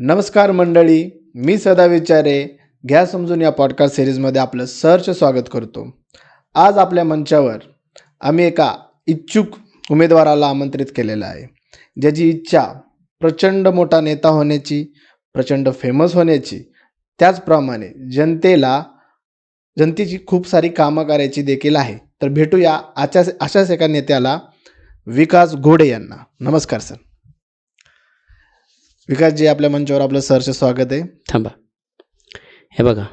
नमस्कार मंडळी मी सदा विचारे घ्या समजून या पॉडकास्ट सिरीजमध्ये आपलं सहर्ष स्वागत करतो. आज आपल्या मंचावर आम्ही एका इच्छुक उमेदवाराला आमंत्रित केलेलं आहे. ज्याची इच्छा प्रचंड मोठा नेता होण्याची प्रचंड फेमस होण्याची त्याचप्रमाणे जनतेला जनतेची खूप सारी कामं करायची देखील आहे. तर भेटूया आचाच अशाच एका नेत्याला विकास घोडे यांना. नमस्कार सर. विकासजी आपल्या मंचावर आपलं सहर्ष स्वागत आहे. थांबा. हे बघा.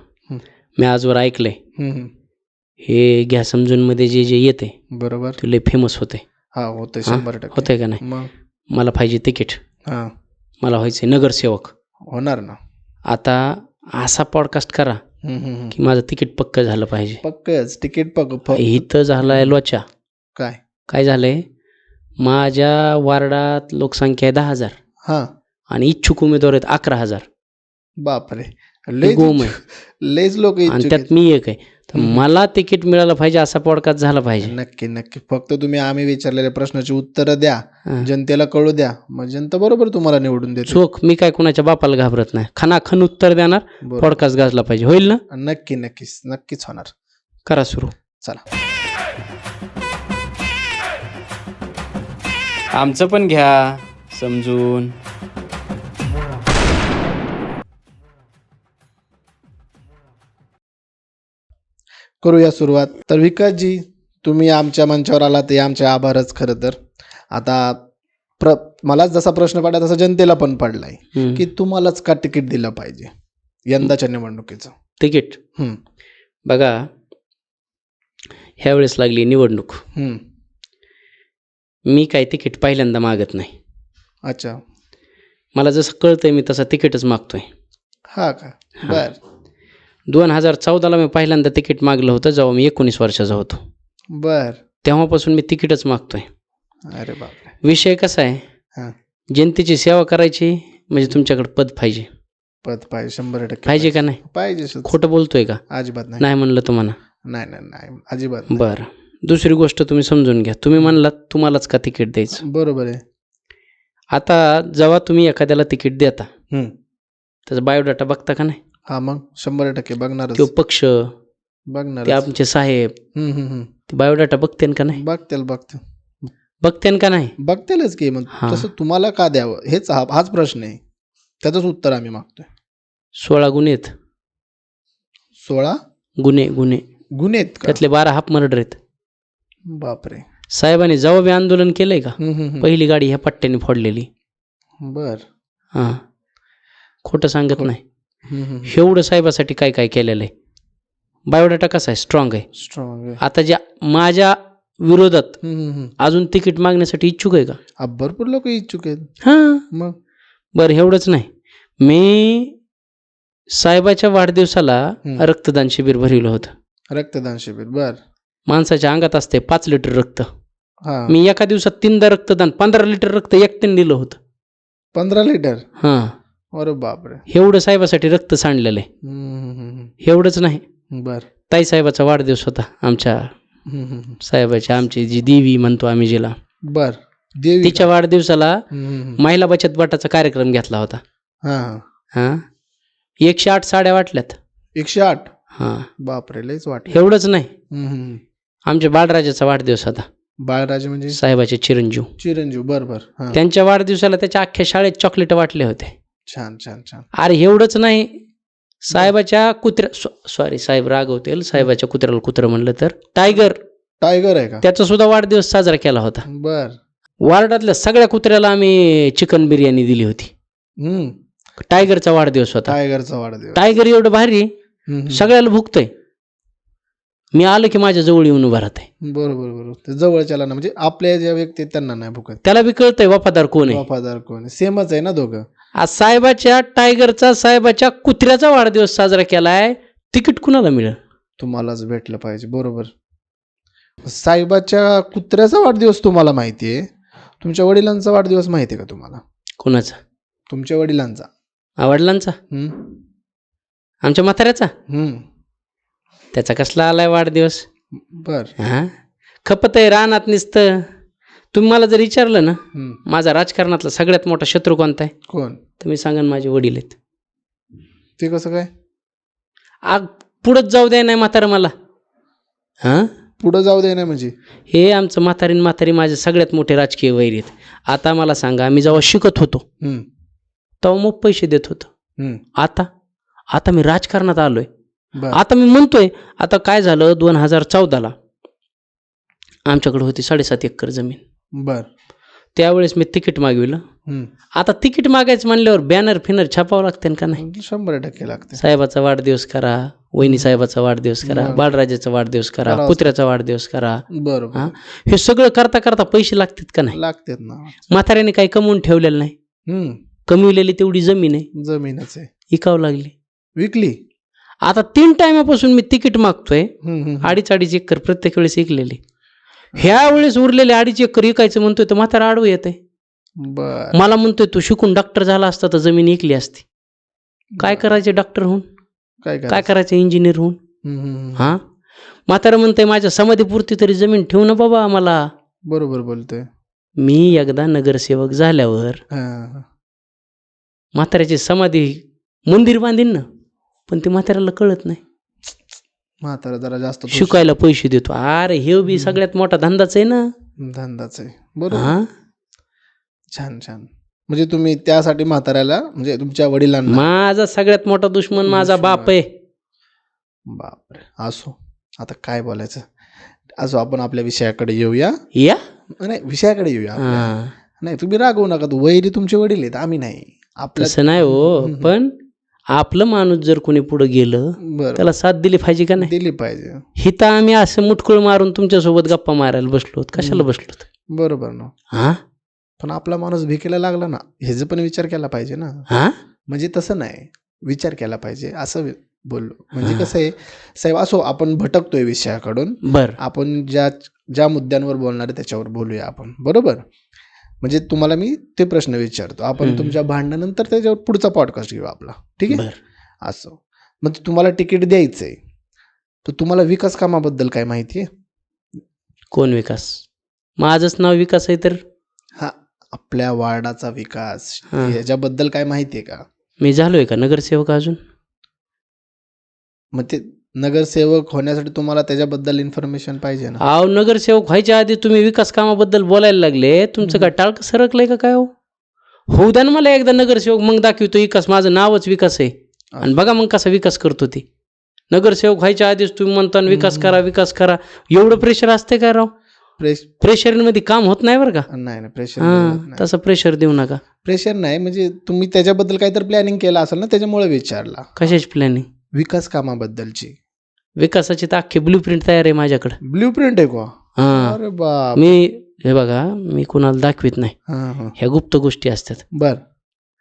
मी आजवर ऐकलंय. हे घ्या समजून मध्ये जे जे येते बरोबर. ते लय फेमस होते हा होतंय शंभर टक्के. होतंय का नाही? मला पाहिजे तिकीट. हा. मला व्हायचंय नगरसेवक. होणार ना. आता असा पॉडकास्ट करा. की माझं तिकीट पक्क झालं पाहिजे. पक्कच तिकीट पक फ- इथं झालाय लोचा काय? काय झालंय? माझ्या वार्डात लोकसंख्या आहे दहा हजार. हा. आणि इच्छुक उमेदवार आहेत अकरा हजार. बापरे. हे लयच गोम आहे. लयच लोक आणि त्यात मी एक आहे. तर. मला तिकीट मिळालं पाहिजे असा पॉडकास्ट झाला पाहिजे. नक्की नक्की. फक्त तुम्ही आम्ही विचारलेल्या प्रश्नाची उत्तरं द्या. जनतेला कळू द्या. मग जनता बरोबर तुम्हाला निवडून देते. चोख मी काय कोणाच्या बापाला घाबरत नाही. खानाखन उत्तर देणार. बरोबर. पॉडकास्ट गाजला पाहिजे. होईल ना? नक्की नक्कीच. नक्कीच होणार. करा सुरू. चला. आमचं पण घ्या समजून. करूया सुरुवात. तर विकासजी तुम्ही आमच्या मंचावर आला ते आमचे आभारच खरं तर. आता प्र मला जसा प्रश्न पडला तसा जनतेला पण पडलाय. की तुम्हालाच का तिकीट दिलं पाहिजे यंदाच्या निवडणुकीचं? तिकीट? बघा ह्या वेळेस लागली निवडणूक. मी काय तिकीट पहिल्यांदा मागत नाही. अच्छा. मला जसं कळतंय मी तसं तिकीटच मागतोय. हा का? बर. दोन हजार चौदाला मी पहिल्यांदा तिकीट मागलं होतं जेव्हा मी एकोणीस वर्षाचा होतो. बर. तेव्हापासून मी तिकीटच मागतोय. अरे बापरे. विषय कसा हा. आहे जनतेची सेवा करायची म्हणजे तुमच्याकडे पद पाहिजे. पद पाहिजे शंभर टक्के पाहिजे का नाही? पाहिजे. खोटं बोलतोय का? अजिबात नाही. म्हणलं तुम्हाला? नाही नाही नाही अजिबात. बरं. दुसरी गोष्ट तुम्ही समजून घ्या. तुम्ही म्हणलात तुम्हालाच का तिकीट द्यायचं? बरोबर आहे. आता जेव्हा तुम्ही एखाद्याला तिकीट देता. त्याचा बायोडाटा बघता का नाही? हा मग? शंभर टक्के. बघणारच. किंवा पक्ष बघणार ते आमचे साहेब. हम्म हम्म हम्म. ते बायोडाटा बघतेन का नाही? बघतील बघतील. बघतेन का नाही? बघतीलच की मग. हा. तसं तुम्हाला का द्यावं? हेच हा हाच प्रश्न आहे. त्याचंच उत्तर आम्ही मागतोय. सोळा गुन्हे आहेत सोळा? गुन्हे गुन्हे. गुन्हे आहेत का? त्यातले बारा हाफ मर्डर आहेत. बापरे. साहेबांनी जवाबी आंदोलन केलंय का? हम्म, हम्म, हम्म. पहिली गाडी ह्या पट्ट्याने फोडलेली. बर. हां. खोटं सांगत नाही. एवढं साहेबासाठी काय काय केलेलं आहे? बायोडाटा कसा आहे? स्ट्रॉंग आहे. स्ट्रॉंग आहे. आता ज्या माझ्या विरोधात हम्म, हम्म, हम्म. अजून तिकीट मागण्यासाठी इच्छुक आहे का? आ, भरपूर लोक इच्छुक आहेत. हां. मग? बरं एवढंच नाही. मी साहेबाच्या वाढदिवसाला हम्म. रक्तदान शिबिर भरवलं होतं. रक्तदान शिबिर बर. माणसाच्या अंगात असते पाच लिटर रक्त. हा. मी एका दिवसात तीनदा रक्तदान पंधरा लिटर रक्त एकट्याने दिलं होतं. पंधरा लिटर? हां. अरे बापरे. एवढं साहेबासाठी रक्त सांडलेलं आहे. एवढंच नाही. बर. ताई साहेबाचा वाढदिवस होता आमच्या. साहेबाच्या आमची जी देवी म्हणतो आम्ही जिला. बर. देवी तिच्या वाढदिवसाला. महिला बचत गटाचा कार्यक्रम घेतला होता. हा एकशे आठ साड्या वाटल्यात. एकशे आठ? हां. बापरे लयच वाट एवढंच नाही. आमच्या बाळराजाचा वाढदिवस होता. बाळराजे म्हणजे? साहेबाचे चिरंजीव. चिरंजीव बर बर. हा. त्यांच्या वाढदिवसाला त्याच्या अख्ख्या शाळेत चॉकलेट वाटले होते. छान छान छान. अरे एवढंच नाही. साहेबाच्या कुत्र्या सॉरी साहेब रागवतील. साहेबाच्या कुत्र्याला कुत्रं म्हणलं तर. टायगर. टायगर आहे का? त्याचा सुद्धा वाढदिवस साजरा केला होता. बर. वार्डातल्या सगळ्या कुत्र्याला आम्ही चिकन बिर्याणी दिली होती. हम्म. टायगरचा वाढदिवस होता. टायगरचा वाढदिवस. टायगर एवढं भारी. सगळ्याला भुकतय. मी आलो की माझ्या जवळ येऊन उभा राहतंय. बरोबर बरोबर. जवळच्याला ना म्हणजे आपल्या ज्या व्यक्ती त्यांना नाही भुकत. त्याला बी कळतंय वफादार कोण आहे. वफादार कोण सेमच आहे ना दोघं? आज साहेबाच्या टायगरचा साहेबाच्या कुत्र्याचा वाढदिवस साजरा केलाय. तिकीट कुणाला मिळेल? तुम्हालाच भेटलं पाहिजे बरोबर. साहेबाच्या कुत्र्याचा वाढदिवस तुम्हाला माहिती आहे. तुमच्या वडिलांचा वाढदिवस माहिती आहे का तुम्हाला? कोणाचा? तुमच्या वडिलांचा. वडिलांचा? हम्म. आमच्या म्हाताऱ्याचा? हम्म. त्याचा कसला आलाय वाढदिवस? बर. हा? खपत आहे रानात निसतं. तुम्ही मला जर विचारलं ना हम्म. माझा राजकारणातला सगळ्यात मोठा शत्रू कोणता आहे? कोण? तर मी सांगेन माझे वडील आहेत. ते कसं काय? आग पुढंच जाऊ द्या नाही म्हातारं मला. हां? पुढं जाऊ दे ना म्हणजे? हे आमचं म्हातारीन म्हातारी माझे सगळ्यात मोठे राजकीय वैर आहेत. आता मला सांगा मी जेव्हा शिकत होतो हम्म. तेव्हा मग पैसे देत होतो. हम्म. आता? आता मी राजकारणात आलोय. बर. आता मी म्हणतोय आता काय झालं दोन हजार चौदाला? आमच्याकडे होती साडेसात एकर जमीन. बर. त्यावेळेस मी तिकीट मागविलं. आता तिकीट मागायचं म्हणल्यावर बॅनर फिनर छापावं लागते का नाही? शंभर टक्के लागते. साहेबाचा वाढदिवस करा वहिनी साहेबाचा वाढदिवस करा. बाळराजाचा वाढदिवस करा. कुत्र्याचा वाढदिवस करा. बरोबर. हा? सगळं करता करता पैसे लागतात का नाही? लागतेत ना. म्हाताऱ्याने काही कमवून ठेवलेलं नाही. कमविलेली तेवढी जमीन आहे. जमीनच आहे. इकावं लागली. विकली? आता तीन टायमापासून मी तिकीट मागतोय. अडीच अडीच एकर प्रत्येक वेळेस ऐकलेली ह्या वेळेस उरलेले अडीच एकर विकायचं म्हणतोय तर म्हातारा आडवं येते बर. मला म्हणतोय तू शिकून डॉक्टर झाला असता तर जमीन ऐकली असती. काय करायचे डॉक्टर होऊन? काय काय करायचं? करायचं इंजिनियर होऊन. हा? म्हातारा म्हणतंय माझ्या समाधीपुरती तरी जमीन ठेवू ना बाबा मला बरोबर बोलतोय. मी एकदा नगरसेवक झाल्यावर. म्हाताऱ्याची समाधी मंदिर बांधीन ना पण ते म्हाताऱ्याला कळत नाही. म्हातारा जरा जास्त शिकायला पैसे देतो. अरे हे बी सगळ्यात मोठा धंदाच आहे ना? धंदाच आहे. बरोबर. हा? छान छान. म्हणजे तुम्ही त्यासाठी म्हाताऱ्याला म्हणजे तुमच्या वडिलांना माझा सगळ्यात मोठा दुश्मन माझा बाप आहे. बापरे. असो. आता काय बोलायचं? असो आपण आपल्या विषयाकडे येऊया. या? नाही विषयाकडे येऊया आपल्या. हा. नाही तुम्ही रागवू नका. तू वैरी तुमचे वडील आहेत. आम्ही नाही. आपल्या तसं नाही हो पण आपलं माणूस जर कोणी पुढे गेलं बरं. त्याला साथ दिली पाहिजे का नाही? दिली पाहिजे. हिता आम्ही असं मुटकुळ मारून तुमच्यासोबत गप्पा मारायला बसलो कशाला बसलो बरोबर ना. हा? पण आपला माणूस भिकेला लागला ना ह्याचा पण विचार केला पाहिजे ना. हा? म्हणजे तसं नाही. विचार केला पाहिजे असं बोललो. म्हणजे कसं आहे साहेब असो आपण भटकतोय विषयाकडून. बर. आपण ज्या ज्या मुद्द्यांवर बोलणार आहे त्याच्यावर बोलूया आपण. बरोबर? म्हणजे तुम्हाला मी ते प्रश्न विचारतो. आपण. तुमच्या भांडणानंतर त्याच्यावर पुढचा पॉडकास्ट घेऊ आपला. ठीक आहे? असं. मग तुम्हाला तिकीट द्यायचंय. तर तुम्हाला विकास कामाबद्दल काय माहिती आहे? कोण विकास? माझंच नाव विकास आहे तर? हा आपल्या वार्डाचा विकास. याच्याबद्दल काय माहिती आहे का? मी झालोय का नगरसेवक अजून? मग ते नगरसेवक होण्यासाठी तुम्हाला त्याच्याबद्दल इन्फॉर्मेशन पाहिजे ना? अहो नगरसेवक व्हायच्या आधी तुम्ही विकास कामाबद्दल बोलायला लागले. तुमचं काय टाळक सरकलंय का काय हो? होऊ द्या ना मला एकदा नगरसेवक मग दाखवतो विकास. माझं नावच विकास आहे. आणि बघा मग कसा विकास करतो ती. नगरसेवक व्हायच्या आधीच तुम्ही म्हणता ना विकास करा विकास करा. एवढं प्रेशर असते काय राव? प्रेश प्रेशरमध्ये काम होत नाही बरं का? नाही नाही प्रेशर हा तसं प्रेशर देऊ नका. प्रेशर नाही म्हणजे तुम्ही त्याच्याबद्दल काहीतरी प्लॅनिंग केलं असेल ना त्याच्यामुळे विचारला. कशाची प्लॅनिंग विकास कामाबद्दलची. विकासाची तर अख्खी ब्ल्यू प्रिंट तयार आहे माझ्याकडे. ब्ल्यू प्रिंट आहे का? हा. अरे बाप. मी हे बघा मी कुणाला दाखवित नाही. हा हा. ह्या गुप्त गोष्टी असतात. बर.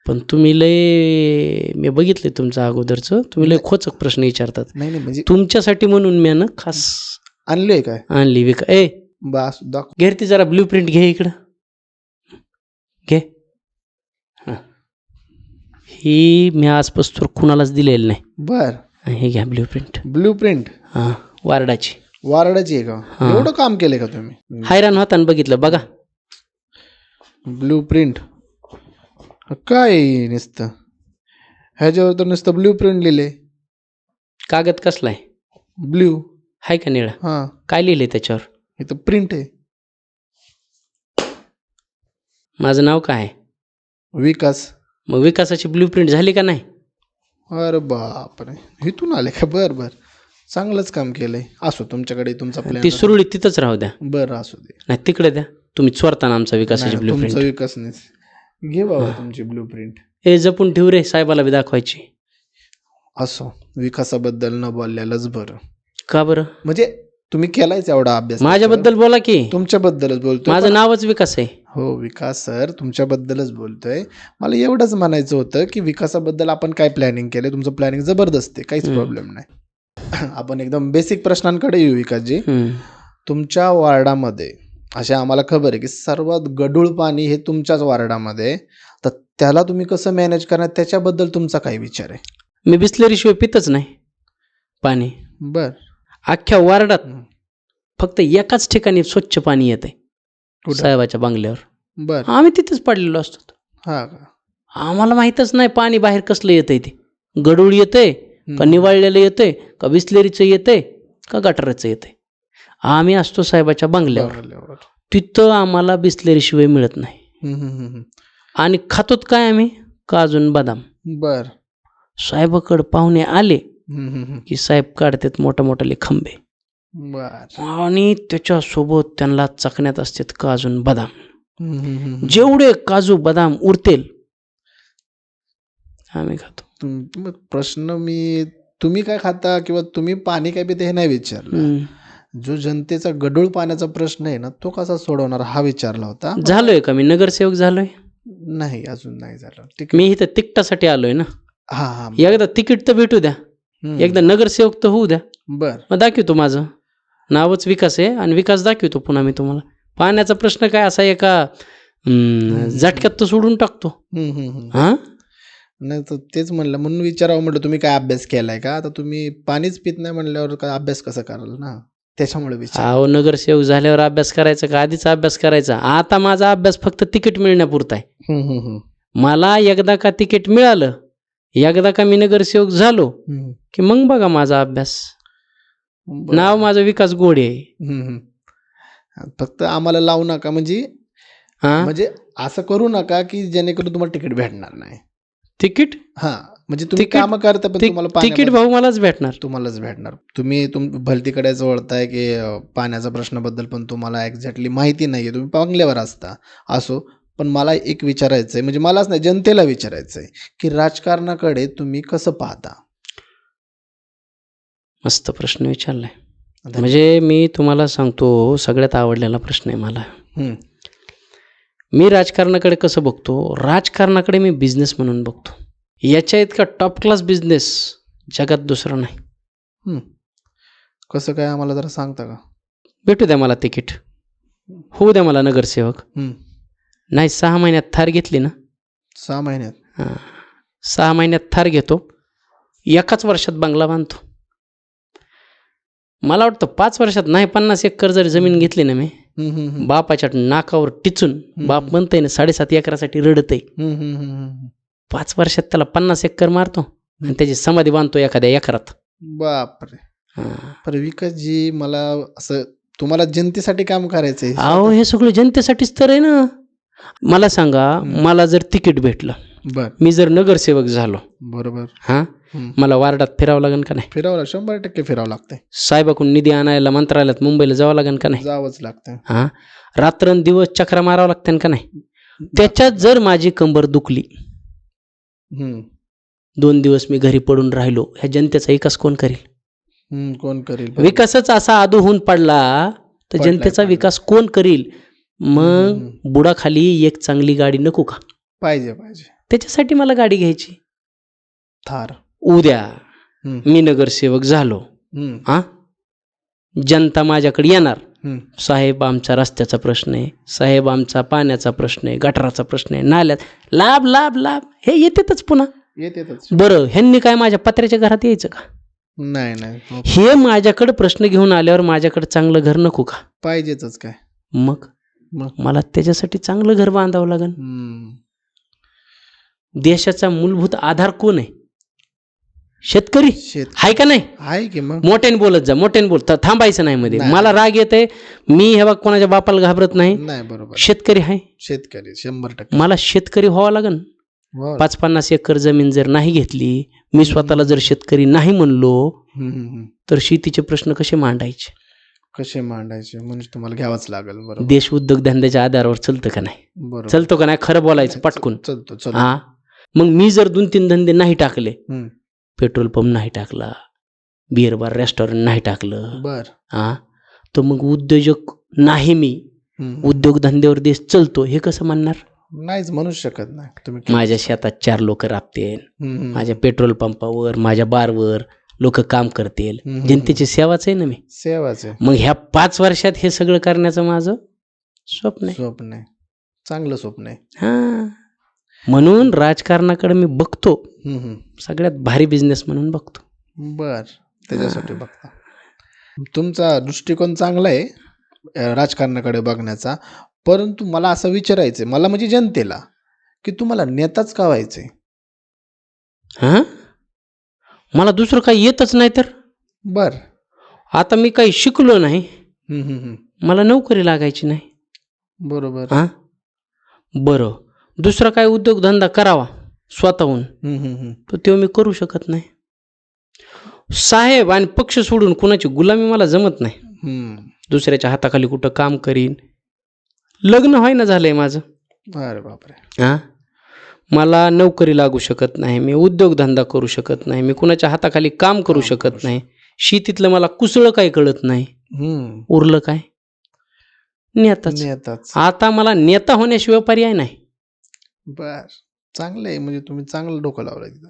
पण तुम्ही लय मी बघितले तुमचं अगोदरचं. तुम्ही लय खोचक प्रश्न विचारतात. नाही नाही म्हणजे तुमच्यासाठी म्हणून मी ना खास आणले काय? आणली विका ए! बास दाख घेर ती जरा ब्ल्यू प्रिंट घे इकडं. घे. हा. ही मी आजपासून कुणालाच दिलेली नाही. बर. हे घ्या ब्ल्यू प्रिंट ब्ल्यू प्रिंट हा वारडाची. वारडाची आहे का. एवढं काम केलंय का तुम्ही? हैराण होता बघितलं बघा. ब्ल्यू प्रिंट काय आहे नुसतं? ह्याच्यावर तर नुसतं ब्ल्यू प्रिंट लिहिले कागद कसला आहे? ब्ल्यू हाय का निळा? हा. काय लिहिलंय त्याच्यावर? इथं प्रिंट आहे. माझं नाव काय आहे? विकास. मग विकासाची ब्ल्यू प्रिंट झाली का नाही? अरे बापरे. इथून आले का? बर बर. चांगलंच काम केलंय. असो तुमच्याकडे तुमचा ती प्लॅन सुरळीत तिथंच राहू द्या. बरं असू दे. नाही तिकडे द्या. तुम्ही चोरताना आमचा विकासाची नाही, ब्ल्यू तुमचा विकास नाही. घे बाबा तुमची ब्ल्यू प्रिंट हे जपून ठेव रे साहेबाला बी दाखवायची. असो विकासाबद्दल न बोललेलंच बरं. का बरं? म्हणजे तुम्ही केलायच एवढा अभ्यास माझ्याबद्दल बोला की. तुमच्याबद्दलच बोलतोय. माझं नावच विकास आहे. हो विकास सर तुमच्याबद्दलच बोलतोय. मला एवढंच म्हणायचं होतं की विकासाबद्दल आपण काय प्लॅनिंग केलं तुमचं प्लॅनिंग जबरदस्त आहे काहीच. प्रॉब्लेम नाही. आपण एकदम बेसिक प्रश्नांकडे येऊ विकासजी. तुमच्या वार्डामध्ये अशा आम्हाला खबर आहे की सर्वात गढूळ पाणी हे तुमच्याच वार्डामध्ये. तर त्याला तुम्ही कसं मॅनेज करणार? त्याच्याबद्दल तुमचा काय विचार आहे? मी बिस्लरी शिवाय पितच नाही पाणी. बर. अख्ख्या वार्डात. फक्त एकाच ठिकाणी स्वच्छ पाणी येते कुठं? साहेबाच्या बंगल्यावर. बर. आम्ही तिथेच पडलेलो असतो. हा आम्हाला माहीतच नाही पाणी बाहेर कसलं येतंय ते. गडूळ येतंय का निवाळलेलं येतंय का बिस्लेरीचं येतंय का गटाराचं येतंय. आम्ही असतो साहेबाच्या बंगल्यावर. तिथं आम्हाला बिस्लेरीशिवाय मिळत नाही. आणि खातोत काय आम्ही? काजून बदाम. बर. साहेबाकडे पाहुणे आले. की साहेब काढतात मोठा मोठाले खंबे. आणि त्याच्यासोबत त्यांना चकण्यात असतात काजून बदाम. जेवढे काजू बदाम उरतेल आम्ही खातो. प्रश्न मी तुम्ही काय खाता किंवा तुम्ही पाणी काय पिते हे नाही विचारलं. जो जनतेचा गडूळ पाण्याचा प्रश्न आहे ना तो कसा सोडवणार हा विचारला होता. झालोय का? मी नगरसेवक झालोय. नाही अजून नाही झालं. ठीक मी इथं तिकटासाठी आलोय ना. हा हा. एकदा तिकीट तर भेटू द्या. एकदा नगरसेवक तर होऊ द्या. बर. मग दाखवतो माझं. नावच विकास आहे आणि विकास दाखवतो पुन्हा मी तुम्हाला. पाण्याचा प्रश्न काय असा एका झटक्यात तर सोडून टाकतो. हा? नाही तर तेच म्हणलं म्हणून विचारावं म्हटलं तुम्ही काय अभ्यास केलाय का? आता तुम्ही पाणीच पित नाही म्हणल्यावर काय अभ्यास कसा कराल ना? त्याच्यामुळे विचार. अहो नगरसेवक झाल्यावर अभ्यास करायचा का? आधीच अभ्यास करायचा. आता माझा अभ्यास फक्त तिकीट मिळण्यापुरता आहे. मला एकदा का तिकीट मिळालं एकदा का मी नगरसेवक झालो. की मग बघा माझा अभ्यास. नाव माझं विकास गोडे. आहे. फक्त आम्हाला लावू नका म्हणजे म्हणजे असं करू नका की जेणेकरून तुम्हाला तिकीट भेटणार नाही. तिकीट? हा म्हणजे तुम्ही काम करता पण तुम्हाला तिकीट भाऊ मलाच भेटणार. तुम्हालाच भेटणार. तुम्ही तुम भलतीकडे ओळखताय की अं, पाण्याच्या प्रश्नाबद्दल पण तुम्हाला एक्झॅक्टली माहिती नाहीये. तुम्ही बंगल्यावर असता. असो पण मला एक विचारायचं आहे म्हणजे मलाच नाही जनतेला विचारायचं आहे की राजकारणाकडे तुम्ही कसं पाहता? मस्त प्रश्न विचारलाय. म्हणजे मी तुम्हाला सांगतो सगळ्यात आवडलेला प्रश्न आहे मला. मी राजकारणाकडे कसं बघतो? राजकारणाकडे मी बिझनेस म्हणून बघतो. याच्या इतका टॉप क्लास बिझनेस जगात दुसरा नाही. कसं काय? आम्हाला जरा सांगता का? भेटू द्या मला तिकीट. होऊ द्या मला नगरसेवक. नाही सहा महिन्यात थार घेतली ना? सहा महिन्यात. हां. सहा महिन्यात थार घेतो एकाच वर्षात बंगला बांधतो. मला वाटतं पाच वर्षात नाही पन्नास एकर जर जमीन घेतली ना मी. बापाच्या नाकावर टिचून बाप म्हणतंय ना साडेसात एकरासाठी रडतय. पाच वर्षात त्याला पन्नास एकर मारतो आणि त्याची समाधी बांधतो एखाद्या एकरात. बापरे. हां. पर विकासजी मला असं तुम्हाला जनतेसाठी काम करायचंय. अहो हे सगळं जनतेसाठीच तर आहे ना. मला सांगा मला जर तिकीट भेटलं बर. मी जर नगरसेवक झालो बरोबर. हा. मला वार्डात फिरावं लागेल का नाही? फिरावं शंभर टक्के फिरावं लागतंय. साहेबाकडून निधी आणायला मंत्रालयात मुंबईला जावं लागेल का नाही? जावंच लागतंय. हा? रात्रंदिवस चक्रा मारावं लागतं का नाही? त्याच्यात जर माझी कंबर दुखली हम्म. दोन दिवस मी घरी पडून राहिलो ह्या जनतेचा विकास कोण करील? हम्म, कोण करील? विकासच असा आदू होऊन पडला तर पडलाय, जनतेचा पडलाय. विकास कोण करील? मग. बुडाखाली एक चांगली गाडी नको का? पाहिजे पाहिजे. त्याच्यासाठी मला गाडी घ्यायची. थार. उद्या. मी नगरसेवक झालो. हा? जनता माझ्याकडे येणार. साहेब आमचा रस्त्याचा प्रश्न आहे. साहेब आमचा पाण्याचा प्रश्न आहे. गटाराचा प्रश्न आहे. नाल्यात. लाभ लाभ लाभ हे येतेच पुन्हा. येतेच बरं ह्यांनी काय माझ्या पत्र्याच्या घरात यायचं का? नाही नाही. हो, माझ्याकडे प्रश्न घेऊन आल्यावर माझ्याकडे चांगलं घर नको का? पाहिजेच काय. मग? मला त्याच्यासाठी चांगलं घर बांधावं लागेल. देशाचा मूलभूत आधार कोण आहे? शेतकरी. शेत आहे का नाही? आहे की मग? मोठ्याने बोलत जा मोठ्याने बोल. थ- थांबायचं नाही मध्ये. मला राग येते मी हे बघ कोणाच्या बापाला घाबरत नाही. बरोबर. शेतकरी आहे शेतकरी शंभर टक्के. मला शेतकरी व्हावं लागेल. पाच पन्नास एकर जमीन जर नाही घेतली मी स्वतःला जर शेतकरी नाही म्हणलो. तर शेतीचे प्रश्न कसे मांडायचे? कसे मांडायचे? म्हणजे तुम्हाला घ्यावंच लागेल बरोबर? देश उद्योगधंद्याच्या आधारावर चलतं का नाही? बरोबर. चलतो का नाही? खरं बोलायचं पटकून. चलतो हा? मग मी जर दोन तीन धंदे नाही टाकले हम्म. पेट्रोल पंप नाही टाकला बिअर बार रेस्टॉरंट नाही टाकलं बर. हा? तर मग उद्योजक नाही मी हम्म. उद्योगधंद्यावर देश चलतो हे कसं म्हणणार नाहीच म्हणू शकत नाही. तुम्ही माझ्या शेतात चार लोक हम्म. माझ्या पेट्रोल पंपावर माझ्या बारवर लोक काम करतील. जनतेची सेवाच आहे ना मी. सेवाचे मग ह्या पाच वर्षात हे सगळं करण्याचं माझं स्वप्न आहे. स्वप्न आहे. चांगलं स्वप्न आहे. हा. म्हणून राजकारणाकडे मी बघतो. सगळ्यात भारी बिझनेस म्हणून बघतो. बर. त्याच्यासाठी बघता. तुमचा दृष्टिकोन चांगला आहे राजकारणाकडे बघण्याचा. परंतु मला असं विचारायचं मला म्हणजे जनतेला की तुम्हाला नेताच का व्हायचंय? हां? मला दुसरं काही येतच नाही तर? बर. आता मी काही शिकलो नाही. हम्म, हम्म, हम्म. मला नोकरी लागायची नाही. बरोबर. हां? बरं. दुसरा काय उद्योगधंदा करावा स्वतःहून? हम्म, हम्म, हम्म. तर तो मी करू शकत नाही. साहेब आणि पक्ष सोडून कुणाची गुलामी मला जमत नाही. हम्म. दुसऱ्याच्या हाताखाली कुठं काम करीन? लग्न व्हायना झालंय माझं. अरे बापरे. हां? मला नोकरी लागू शकत नाही मी उद्योगधंदा करू शकत नाही मी कुणाच्या हाताखाली काम करू शकत नाही. शेतीतलं मला कुसळ काय कळत नाही. उरलं काय? नेताच. नेताच. आता मला नेता होण्याशिवाय पर्याय नाही. बर. चांगलं आहे म्हणजे तुम्ही चांगलं डोकं लावलं तिथं.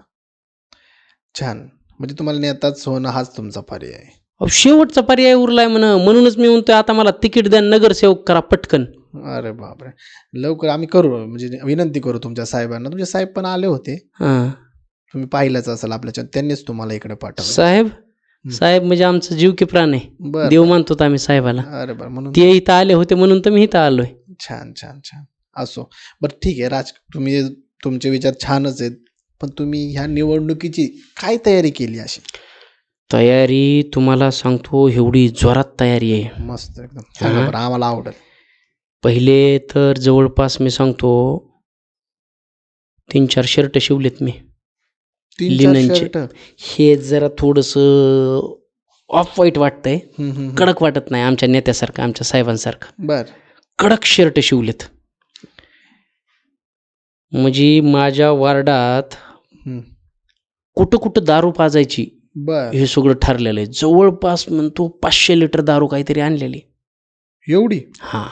छान. म्हणजे तुम्हाला नेताच होणं हाच तुमचा पर्याय शेवटचा पर्याय उरलाय म्हण. म्हणूनच मी म्हणतोय आता मला तिकीट द्या नगरसेवक करा पटकन. अरे बापरे. लवकर आम्ही करू म्हणजे विनंती करू तुमच्या साहेबांना. तुमचे साहेब पण आले होते. हां. तुम्ही पाहिलंच असेल आपल्याच्या त्यांनीच तुम्हाला इकडे पाठवलं. साहेब साहेब म्हणजे आमचं जीव की प्राण आहे. बर. देव मानतो आम्ही साहेबाला. अरे बर म्हणून ते इथं आले होते म्हणून तर मी इथं आलोय. छान छान छान. असो. बरं ठीक आहे. राज तुम्ही तुमचे विचार छानच आहेत. पण तुम्ही ह्या निवडणुकीची काय तयारी केली अशी? तयारी तुम्हाला सांगतो एवढी जोरात तयारी आहे. मस्त एकदम. सांगा हा. बरं आम्हाला आवडेल. पहिले तर जवळपास मी सांगतो तीन चार शर्ट शिवलेत मी. तीन चार लिननचे. शर्ट? हे जरा थोडंसं ऑफ व्हाईट वाटतंय. कडक वाटत नाही आमच्या नेत्यासारखं आमच्या साहेबांसारखं. बर. कडक शर्ट शिवलेत. म्हणजे माझ्या वार्डात. कुठं कुठं दारू पाजायची बर. हे सगळं ठरलेलं आहे. जवळपास म्हणतो पाचशे लिटर दारू काहीतरी आणलेली एवढी? हा.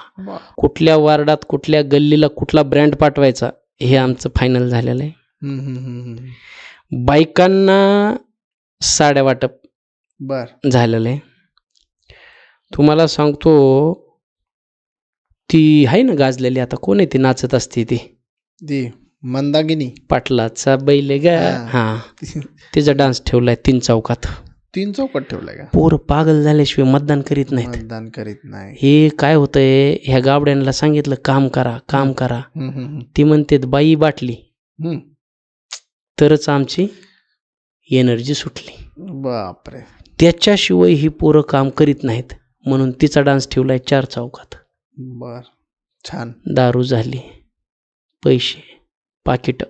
कुठल्या वार्डात कुठल्या गल्लीला कुठला ब्रँड पाठवायचा हे आमचं फायनल झालेलं आहे. बायकांना साड्या वाटप बर. झालेलं आहे. तुम्हाला सांगतो ती आहे ना गाजलेली आता कोण आहे ती नाचत असते ती? ती मंदागिनी पाटलाचा बैल गा. हा. हा. तिचा डान्स ठेवलाय तीन चौकात. तीन चौकट ठेवलाय का? पोर पागल झाल्याशिवाय मतदान करीत नाहीत. मतदान करीत नाही हे काय होतंय ह्या गावड्यांना सांगितलं काम करा काम करा. हम्म, हम्म, हम्म. ती म्हणते बाई बाटली. हम्म. तरच आमची एनर्जी सुटली. बापरे. त्याच्याशिवाय ही पोरं काम करीत नाहीत. म्हणून तिचा डान्स ठेवलाय चार चौकात. बर. छान. दारू झाली. पैसे पाकिट.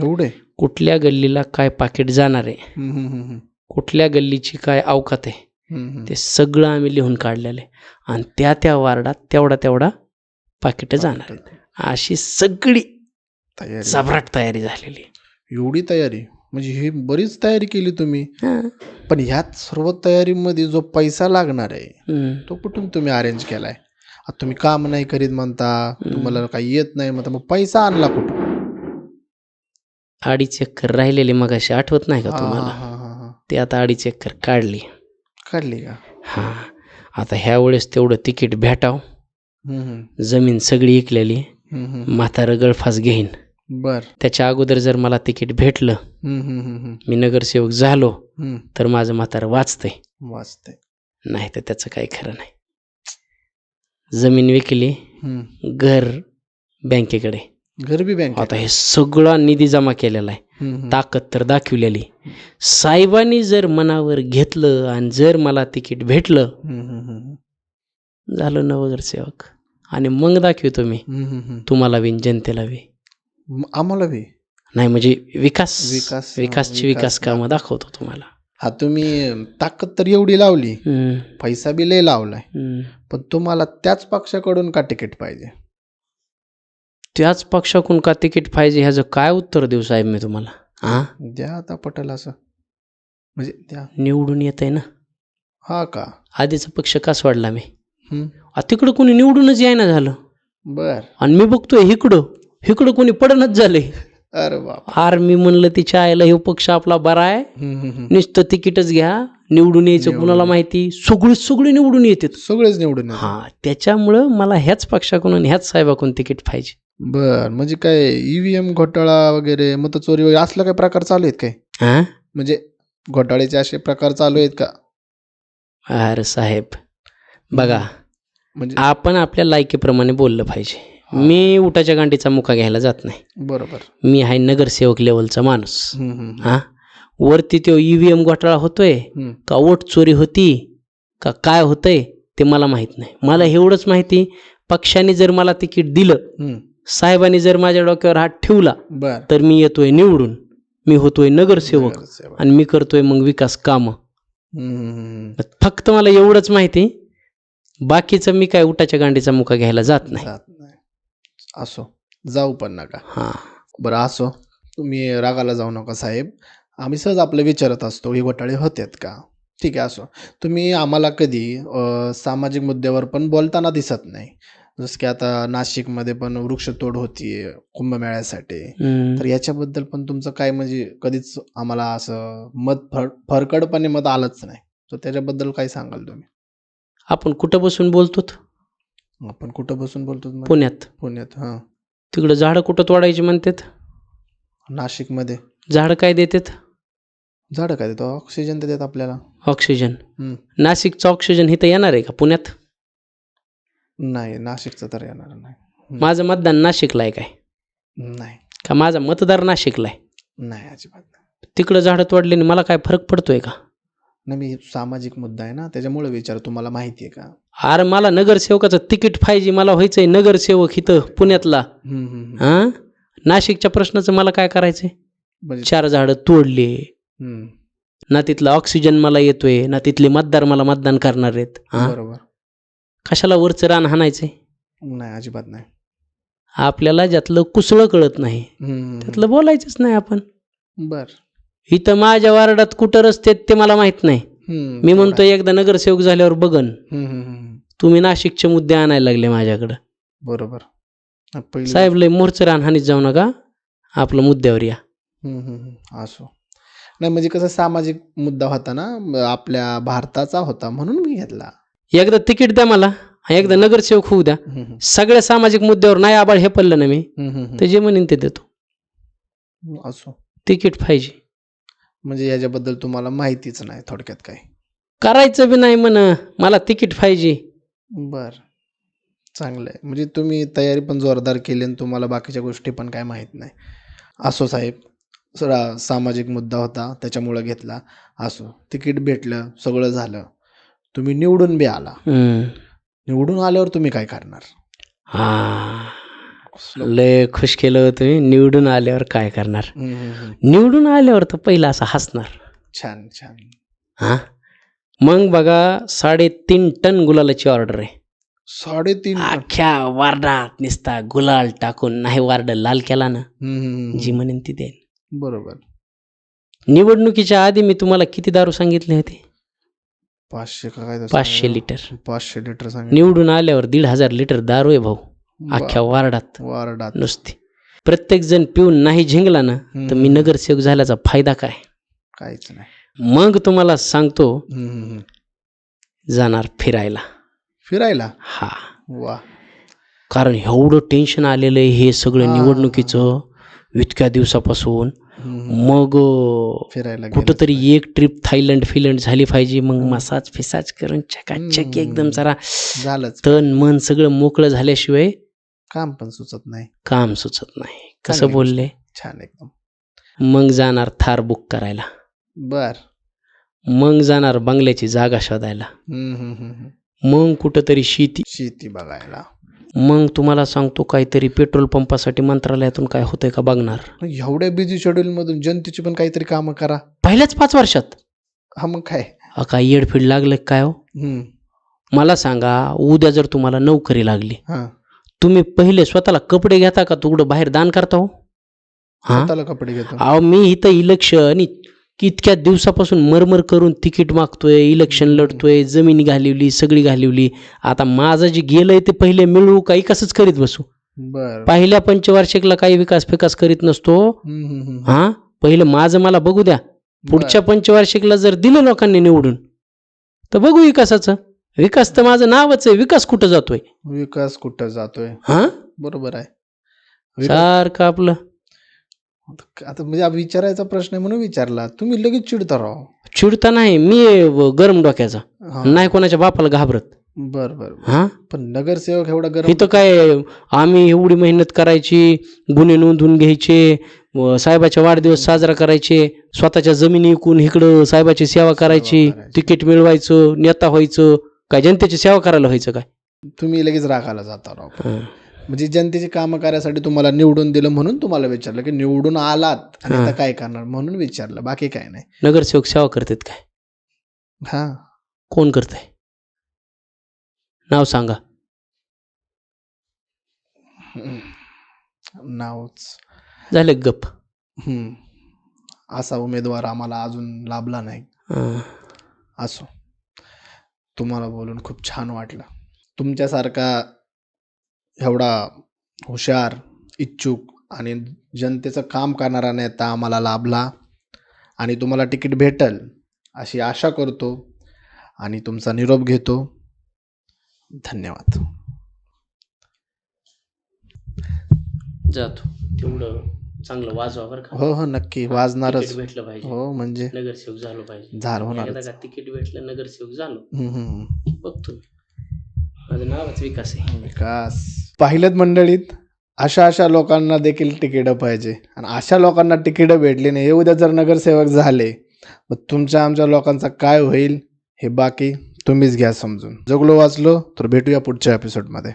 एवढे? कुठल्या गल्लीला काय पाकिट जाणार आहे? हम्म, हम्म, हम्म, हम्म. कुठल्या गल्लीची काय अवकात आहे. ते सगळं आम्ही लिहून काढलेलं आहे. आणि त्या त्या वार्डात तेवढा तेवढा पाकिट जाणार अशी सगळी तयारी. जबराट तयारी झालेली. एवढी तयारी. म्हणजे ही बरीच तयारी केली तुम्ही. पण ह्यात सर्व तयारीमध्ये जो पैसा लागणार आहे. तो कुठून तुम्ही अरेंज केलाय? तुम्ही काम नाही करीत म्हणता तुम्हाला काही येत नाही म्हणता मग पैसा आणला कुठून? अडीच एकर राहिलेली मग अशी आठवत नाही का तुम्हाला. ते आता अडीच एकर काढली. काढली का? हां. आता ह्या वेळेस तेवढं तिकीट भेटाव. जमीन सगळी इकलेली. म्हातारं गळफास घेईन. बर. त्याच्या अगोदर जर मला तिकीट भेटलं. मी नगरसेवक झालो. तर माझं म्हातारं वाचतंय. वाचते नाही तर त्याचं काही खरं नाही. जमीन विकली. घर बँकेकडे. गरबी बँक आता हे सगळा निधी जमा केलेला आहे. ताकद तर दाखवलेली. साहेबांनी जर मनावर घेतलं आणि जर मला तिकीट भेटलं झालं नवगरसेवक आणि मग दाखवतो मी. तुम्हाला विन जनतेला वी. आम्हाला बी नाही म्हणजे विकास. विकास, विकासची विकास कामं दाखवतो तुम्हाला. हा तुम्ही ताकद तर एवढी लावली. पैसा बी लय लावलाय. पण तुम्हाला त्याच पक्षाकडून का तिकीट पाहिजे? त्याच पक्षाकडून का तिकीट पाहिजे ह्याचं काय उत्तर देऊ साहेब मी तुम्हाला? हा द्या आता पटेल असं. म्हणजे द्या. निवडून येत आहे ना? हा का? आधीचा पक्ष का सोडला मी. आ, तिकडं कोणी निवडूनच यायना झालं. बर. आणि मी बघतोय इकडं इकडं कोणी पडणच झाले अरे बाप आर मी म्हणलं तिच्या आईला हे पक्ष आपला बरा आहे. नुसतं तिकीटच घ्या. निवडून यायचं. कुणाला माहिती? सगळी सगळी निवडून येतात. सगळेच निवडून. हा त्याच्यामुळं मला ह्याच पक्षाकडून आणि ह्याच साहेबाकडून तिकीट पाहिजे. बर म्हणजे काय ईव्हीएम घोटाळा वगैरे मतचोरी वगैरे असलं काय प्रकार चालू आहेत काय? हा? म्हणजे घोटाळ्याचे असे प्रकार चालू आहेत का? अरे साहेब बघा म्हणजे? आपण आपल्या लायकीप्रमाणे बोललं पाहिजे. मी उठाच्या गांडीचा मुका घ्यायला जात नाही. बरोबर. मी आहे नगरसेवक लेवलचा माणूस. हा? वरती तो ईव्हीएम घोटाळा होतोय. का वोट चोरी होती का काय होतंय ते मला माहीत नाही. मला एवढंच माहिती पक्षाने जर मला तिकीट दिलं. साहेबांनी जर माझ्या डोक्यावर हात ठेवला तर मी येतोय निवडून. मी होतोय नगरसेवक. आणि मी करतोय मग विकास कामं. फक्त मला एवढंच माहिती बाकीचं मी काय उठाच्या गांडीचा मुका घ्यायला जात नाही. असो. जाऊ पण नका. हा. बरं असो. तुम्ही रागाला जाऊ नका साहेब. आम्ही सहज आपलं विचारत असतो हे घोटाळे होतात का? ठीक आहे असो. तुम्ही आम्हाला कधी सामाजिक मुद्द्यावर पण बोलताना दिसत नाही. जसं की आता नाशिकमध्ये पण वृक्षतोड होतीये कुंभमेळ्यासाठी. तर याच्याबद्दल पण तुमचं काय म्हणजे कधीच आम्हाला असं मत फर फरकडपणे मत आलंच नाही. तर त्याच्याबद्दल काय सांगाल तुम्ही? आपण कुठं बसून बोलतो आपण कुठं बसून बोलतो? पुण्यात. पुण्यात हां. तिकडं झाडं कुठं तोडायची म्हणतात? नाशिकमध्ये. झाडं काय देतात? झाडं काय देतो? ऑक्सिजन देतात आपल्याला. ऑक्सिजन हम्म. नाशिकचं ऑक्सिजन इथं येणार आहे का? पुण्यात? नाही नाशिकचं तर येणार नाही. माझं मतदान नाशिकला आहे काय? नाही. का माझा मतदार नाशिकला आहे? नाही अजिबात नाही. तिकडं झाडं तोडल्याने मला काय फरक पडतोय का? नाही मी सामाजिक मुद्दा आहे ना त्याच्यामुळे विचार तुम्हाला माहिती आहे का? अरे मला नगरसेवकाचं तिकीट पाहिजे मला व्हायचंय नगरसेवक इथं पुण्यातला. हम्म, हम्म, हम्म. हा? नाशिकच्या प्रश्नाचं मला काय करायचंय? म्हणजे चार झाडं तोडले ना तिथला ऑक्सिजन मला येतोय ना तिथले मतदार मला मतदान करणार आहेत. हा? बरोबर. कशाला वरचं रान हाणायचंय? नाही अजिबात नाही. आपल्याला ज्यातलं कुसळं कळत नाही त्यातलं बोलायचंच नाही आपण. बर. इथं माझ्या वार्डात कुठं रस्ते आहेत ते मला माहीत नाही. मी म्हणतोय एकदा नगरसेवक झाल्यावर बघन. तुम्ही नाशिकचे मुद्दे आणायला लागले माझ्याकडं. बरोबर. साहेब लय मोर्चं रान हानीत जाऊ नका. आपलं मुद्द्यावर या. असो. नाही म्हणजे कसं सामाजिक मुद्दा होता ना आपल्या भारताचा होता म्हणून मी घेतला. एकदा तिकीट द्या मला एकदा नगरसेवक होऊ द्या. सगळ्या सामाजिक मुद्द्यावर नाही आबाळ हे पडलं ना मी. तर जे म्हणेन ते देतो. असो. तिकीट पाहिजे. म्हणजे याच्याबद्दल तुम्हाला माहितीच नाही थोडक्यात काय करायचं बी नाही म्हण मला तिकीट पाहिजे. बर. चांगलं आहे. म्हणजे तुम्ही तयारी पण जोरदार केली आणि तुम्हाला बाकीच्या गोष्टी पण काय माहीत नाही. असो साहेब. सगळा सामाजिक मुद्दा होता त्याच्यामुळं घेतला. असो. तिकीट भेटलं सगळं झालं. तुम्ही निवडून बी आला. निवडून आल्यावर तुम्ही काय करणार? हा. लय खुश केलं तुम्ही निवडून आल्यावर काय करणार. निवडून आल्यावर तर पहिला असं हसणार. छान छान. हा? मग बघा साडेतीन टन गुलालाची ऑर्डर आहे. साडेतीन. अख्ख्या वार्डात निसता गुलाल टाकून नाही वार्ड लाल केला ना. जी म्हणेन ती देईन. बरोबर. निवडणुकीच्या आधी मी तुम्हाला किती दारू सांगितले होते? पाचशे का काय तसं पाचशे. लिटर. पाचशे लिटर सांगितलं. निवडून आल्यावर दीड हजार लिटर दारू आहे भाऊ. अख्ख्या वार्डात. वार्डात. नुसती. प्रत्येक जण पिऊन नाही झिंगला ना तर मी नगरसेवक झाल्याचा फायदा काय? काहीच नाही. मग तुम्हाला सांगतो हम्म, हम्म, हम्म. जाणार फिरायला. फिरायला? हा. वा. कारण एवढं टेन्शन आलेलं आहे हे सगळं. निवडणुकीचं इतक्या दिवसापासून. मग फिरायला. कुठंतरी एक ट्रिप थायलंड फिलंड झाली पाहिजे. मग मसाज फिसाज करून चकाचक. एकदम जरा झालंच. तन मन सगळं मोकळं झाल्याशिवाय काम पण सुचत नाही. काम सुचत नाही. कसं. बोलले? छान एकदम. मग जाणार थार बुक करायला. बर. मग जाणार बंगल्याची जागा शोधायला. मग कुठंतरी शेती. शेती बघायला. मग तुम्हाला सांगतो काहीतरी पेट्रोल पंपासाठी मंत्रालयातून काय होतंय का बघणार? एवढ्या बिझी शेड्यूल मधून जनतेची पण काहीतरी कामं करा. पहिल्याच पाच वर्षात? हा मग काय? अ, काय येडफीड लागलं काय हो? हम्म, मला सांगा उद्या जर तुम्हाला नोकरी लागली हा. तुम्ही पहिले स्वतःला कपडे घेता का? तुकडं बाहेर दान करता हो? हा? स्वतःला कपडे घेतो. अहो मी इथं इलेक्शन इत- इतक्या दिवसापासून मरमर करून तिकीट मागतोय इलेक्शन लढतोय जमीन घालिवली सगळी घालिवली. आता माझं जे गेलंय ते पहिले मिळवू काही कसंच करीत बसू. पहिल्या पंचवार्षिकला काही विकास फिकास करीत नसतो. हा? पहिलं माझं मला बघू द्या. पुढच्या पंचवार्षिकला जर दिलं लोकांनी निवडून तर बघू विकासाचं. विकास तर माझं नावच आहे. विकास कुठं जातोय. विकास कुठं जातोय? हा? बरोबर आहे. विकास- सारखं आपलं. आता म्हणजे विचारायचा प्रश्न आहे म्हणून विचारला तुम्ही लगेच चिडता राव चिडता नाही मी गरम डोक्याचा. नाही कोणाच्या बापाला घाबरत बर बर. हा पण नगरसेवक एवढा गरम इथं काय आम्ही एवढी मेहनत करायची गुन्हे नोंदवून घ्यायचे व साहेबाच्या वाढदिवस साजरा करायचे स्वतःच्या जमिनी विकून इकडं साहेबाची सेवा करायची. तिकीट मिळवायचं नेता व्हायचं काय जनतेची सेवा करायला व्हायचं काय तुम्ही लगेच रागाला जाता राव. म्हणजे जनतेची कामं करायसाठी तुम्हाला निवडून दिलं म्हणून तुम्हाला विचारलं की निवडून आलात आणि. आता काय करणार म्हणून विचारलं. बाकी काय नाही. नगरसेवक सेवा करतात काय? हा. कोण करतंय? नाव सांगा. नावच. झाले गप. हम्म. असा उमेदवार आम्हाला अजून लाभला नाही. हा. असो. तुम्हाला बोलून खूप छान वाटलं. तुमच्यासारखा एवढा हुशार इच्छुक आणि जनतेचं काम करणारा नेता आम्हाला लाभला आणि तुम्हाला तिकीट भेटल अशी आशा करतो आणि तुमचा निरोप घेतो. धन्यवाद. जातो. तेवढं चांगलं वाजवा बरं का. हो हो नक्की वाजणारच. तिकीट भेटलं पाहिजे. हो म्हणजे नगरसेवक झालो पाहिजे. झालं का तिकीट भेटलं नगरसेवक झालो. बघतो. माझं नावच विकास आहे. विकास. पाहिलेत मंडळीत अशा अशा लोकांना देखील तिकीटं पाहिजे. आणि अशा लोकांना तिकीटं भेटली नाही हे उद्या जर नगरसेवक झाले मग तुमच्या आमच्या लोकांचा काय होईल हे बाकी तुम्हीच घ्या समजून. जगलो वाचलो तर भेटूया पुढच्या एपिसोडमध्ये